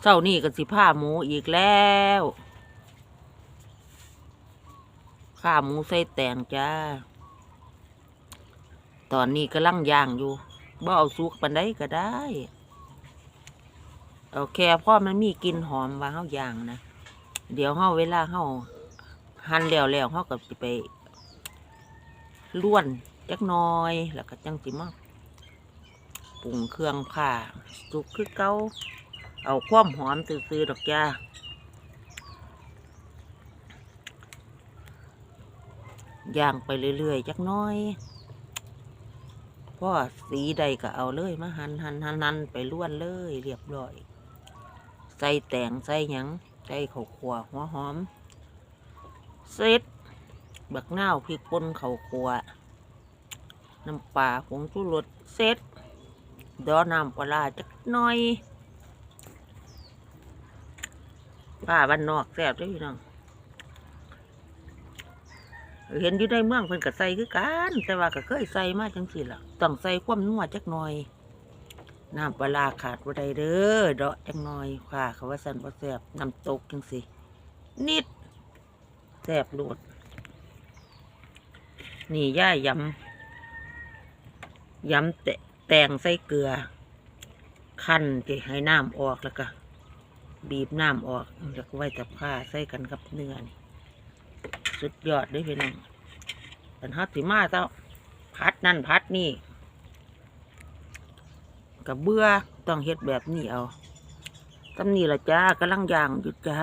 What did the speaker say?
เช้านี่ก็สิผ้าหมูอีกแล้วข้าหมูใส่แตงจ้า ตอนนี้กำลังย่างอยู่บ่เอาสุกปันได้ก็ได้ เอาแค่พ่อมันมีกลิ่นหอมว่าเฮาย่างนะ เดี๋ยวเฮาเวลาเฮาหั่นแล้วแล้วเฮาก็สิไปล้วนจักน้อย แล้วก็จังสิมาปรุงเครื่องผ่าสุกคือเก่า เอาความหอมซื่อๆดอกจ้าย่างไปเรื่อยๆจักน้อยพ่อสีใดก็เอาเลยมาหันหันหันหันไปล้วนเลยเรียบร้อย ใส่แตงใส่หยังใส่ข้าวคั่วหัวหอมเสร็จบักหน้าวพริกป่นข้าวคั่วน้ำปลาผงชูรสเสร็จดอน้ำปลาจักน่อย ป้าบ้านนอกแซ่บเด้วยพี่น้องเห็นอยู่ในเมืองเพิ่นก็ใส่คือกันแต่ว่าก็เคยใส่มาจังสิล่ะต้องใส่ความนัวจักหน่อยน้ำปลาขาดบ่ได้เด้อเดาะจังหน่อยค่ะเขาว่าสั่นบ่แซ่บน้ำตกจังสินิดแซ่บโลดนี่ย่ายยำยำแตแตงใส่เกลือขั้นจะให้น้ำออกแล้วก็ บีบน้ำออกแล้วก็ไว้กับผ้าใส่กันกับเนื้อนี่สุดยอดด้วยพี่น้องปันฮัตสิมาเจ้าพัดนั่นพัดนี่กับเบื่อต้องเฮ็ดแบบนี้เอาตำนี้ละจ้ากำลังย่างอยู่จ้า